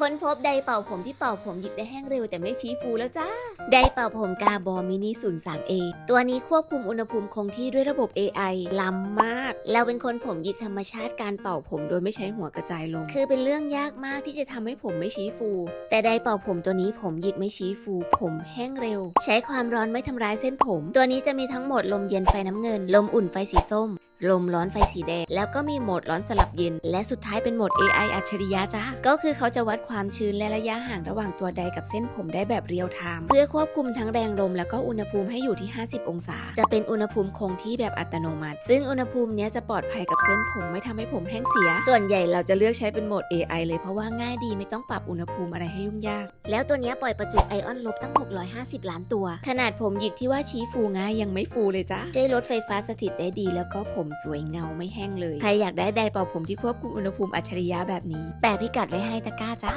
ค้นพบไดเป่าผมที่เป่าผมหยิกได้แห้งเร็วแต่ไม่ชี้ฟูแล้วจ้า ไดเป่าผมกาบอมินิ 03 a ตัวนี้ควบคุมอุณหภูมิคงที่ด้วยระบบ AI ล้ำมาก เราเป็นคนผมหยิกธรรมชาติการเป่าผมโดยไม่ใช้หัวกระจายลง คือเป็นเรื่องยากมากที่จะทำให้ผมไม่ชี้ฟู แต่ไดเป่าผมตัวนี้ผมหยิกไม่ชี้ฟู ผมแห้งเร็ว ใช้ความร้อนไม่ทำร้ายเส้นผม ตัวนี้จะมีทั้งหมดลมเย็นไฟน้ำเงิน ลมอุ่นไฟสีส้ม ลมร้อนไฟสีแดง แล้วก็มีโหมดร้อนสลับเย็น และสุดท้ายเป็นโหมด AI อัจฉริยะจ้าก็คือเขาจะวัดความชื้นและระยะห่างระหว่างตัวใดกับเส้นผมได้แบบเรียลไทม์เพื่อควบคุมทั้งแรงลมแล้วก็อุณหภูมิให้อยู่ที่ 50 องศา จะเป็นอุณหภูมิคงที่แบบอัตโนมัติ ซึ่งอุณหภูมินี้จะปลอดภัยกับเส้นผมไม่ทำให้ผมแห้งเสีย ส่วนใหญ่เราจะเลือกใช้เป็นโหมด AI เลยเพราะว่าง่ายดีไม่ต้องปรับอุณหภูมิอะไรให้ยุ่งยาก แล้วตัวนี้ปล่อยประจุไอออนลบตั้ง 650 ล้านตัว ขนาดผมหยิกที่ว่าชี้ฟูง่ายยังไม่ฟูเลยจ้าช่วยลดไฟฟ้าสถิตได้ดีแล้วก็ผมสวยเงาไม่แห้งเลย ใครอยากได้ไดร์เป่าผมที่ควบคุมอุณหภูมิอัจฉริยะแบบนี้ แปะพิกัดไว้ให้ตะกร้าจ้า